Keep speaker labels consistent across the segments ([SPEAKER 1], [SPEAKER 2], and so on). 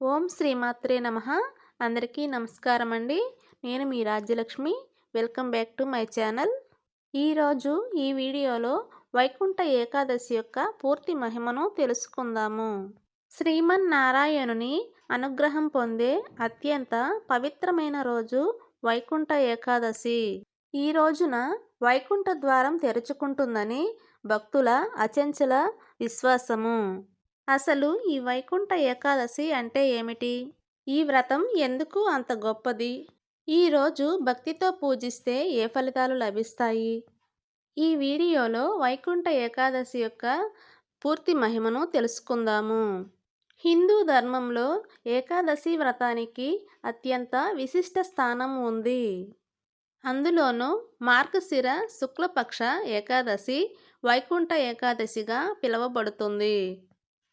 [SPEAKER 1] ఓం శ్రీమాత్రే నమ. అందరికీ నమస్కారం అండి నేను మీ Rajyalakshmi. Welcome back to my channel. ఈరోజు ఈ వీడియోలో వైకుంఠ ఏకాదశి యొక్క పూర్తి మహిమను తెలుసుకుందాము. శ్రీమన్నారాయణుని అనుగ్రహం పొందే అత్యంత పవిత్రమైన రోజు వైకుంఠ ఏకాదశి. ఈ రోజున వైకుంఠ ద్వారం తెరుచుకుంటుందని భక్తుల అచంచల విశ్వాసము. అసలు ఈ వైకుంఠ ఏకాదశి అంటే ఏమిటి? ఈ వ్రతం ఎందుకు అంత గొప్పది? ఈరోజు భక్తితో పూజిస్తే ఏ ఫలితాలు లభిస్తాయి? ఈ వీడియోలో వైకుంఠ ఏకాదశి యొక్క పూర్తి మహిమను తెలుసుకుందాము. హిందూ ధర్మంలో ఏకాదశి వ్రతానికి అత్యంత విశిష్ట స్థానం ఉంది. అందులోనూ మార్గశిర శుక్లపక్ష ఏకాదశి వైకుంఠ ఏకాదశిగా పిలువబడుతుంది.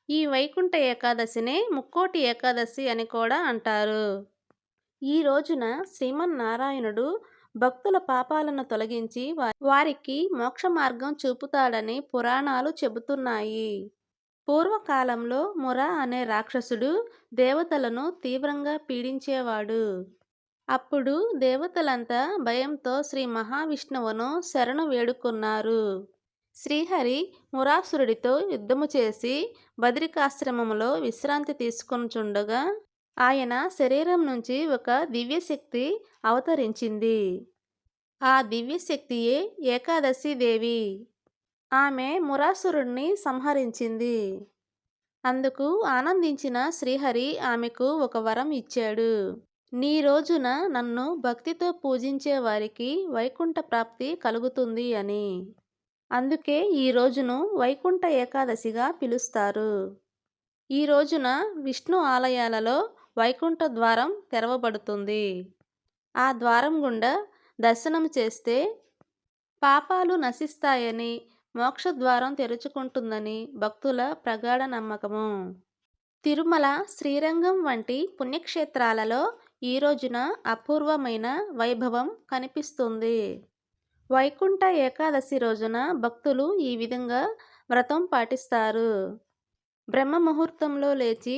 [SPEAKER 1] ఈ వైకుంఠ ఏకాదశినే ముక్కోటి ఏకాదశి అని కూడా అంటారు. ఈ రోజున శ్రీమన్నారాయణుడు భక్తుల పాపాలను తొలగించి వారికి మోక్ష మార్గం చూపుతాడని పురాణాలు చెబుతున్నాయి. పూర్వకాలంలో మురా అనే రాక్షసుడు దేవతలను తీవ్రంగా పీడించేవాడు. అప్పుడు దేవతలంతా భయంతో శ్రీ మహావిష్ణువును శరణు వేడుకున్నారు. శ్రీహరి మురాసురుడితో యుద్ధము చేసి బద్రికాశ్రమములో విశ్రాంతి తీసుకొనుచుండగా ఆయన శరీరం నుంచి ఒక దివ్యశక్తి అవతరించింది. ఆ దివ్యశక్తియే ఏకాదశి దేవి. ఆమె మురాసురుణ్ణి సంహరించింది. అందుకు ఆనందించిన శ్రీహరి ఆమెకు ఒక వరం ఇచ్చాడు. నీ రోజున నన్ను భక్తితో పూజించే వారికి వైకుంఠ ప్రాప్తి కలుగుతుంది అని. అందుకే ఈ రోజును వైకుంఠ ఏకాదశిగా పిలుస్తారు. ఈ రోజున విష్ణు ఆలయాలలో వైకుంఠ ద్వారం తెరవబడుతుంది. ఆ ద్వారం గుండా దర్శనం చేస్తే పాపాలు నశిస్తాయని మోక్షద్వారం తెరుచుకుంటుందని భక్తుల ప్రగాఢ నమ్మకము. తిరుమల శ్రీరంగం వంటి పుణ్యక్షేత్రాలలో ఈ రోజున అపూర్వమైన వైభవం కనిపిస్తుంది. వైకుంఠ ఏకాదశి రోజున భక్తులు ఈ విధంగా వ్రతం పాటిస్తారు. బ్రహ్మ ముహూర్తంలో లేచి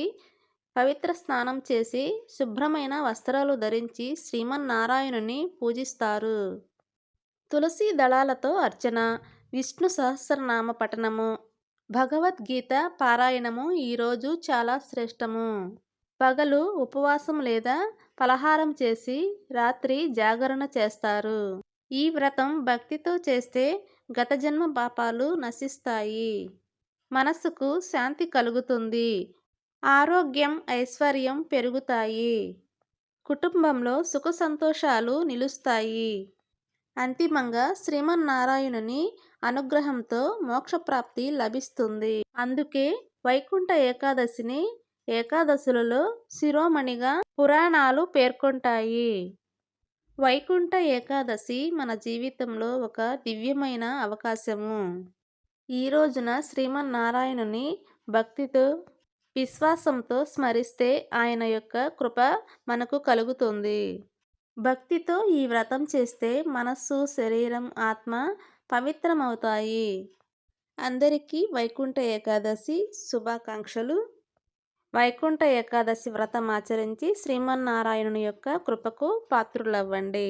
[SPEAKER 1] పవిత్ర స్నానం చేసి శుభ్రమైన వస్త్రాలు ధరించి శ్రీమన్నారాయణుని పూజిస్తారు. తులసి దళాలతో అర్చన విష్ణు సహస్రనామ పఠనము భగవద్గీత పారాయణము ఈరోజు చాలా శ్రేష్టము. పగలు ఉపవాసం లేదా పలహారం చేసి రాత్రి జాగరణ చేస్తారు. ఈ వ్రతం భక్తితో చేస్తే గత జన్మ పాపాలు నశిస్తాయి. మనసుకు శాంతి కలుగుతుంది. ఆరోగ్యం ఐశ్వర్యం పెరుగుతాయి. కుటుంబంలో సుఖ సంతోషాలు నిలుస్తాయి. అంతిమంగా శ్రీమన్నారాయణుని అనుగ్రహంతో మోక్షప్రాప్తి లభిస్తుంది. అందుకే వైకుంఠ ఏకాదశిని ఏకాదశులలో శిరోమణిగా పురాణాలు పేర్కొంటాయి. వైకుంఠ ఏకాదశి మన జీవితంలో ఒక దివ్యమైన అవకాశము. ఈ రోజున శ్రీమన్నారాయణుని భక్తితో విశ్వాసంతో స్మరిస్తే ఆయన యొక్క కృప మనకు కలుగుతుంది. భక్తితో ఈ వ్రతం చేస్తే మనస్సు శరీరం ఆత్మ పవిత్రమవుతాయి. అందరికీ వైకుంఠ ఏకాదశి శుభాకాంక్షలు. వైకుంఠ ఏకాదశి వ్రతం ఆచరించి శ్రీమన్నారాయణుని యొక్క కృపకు పాత్రులవ్వండి.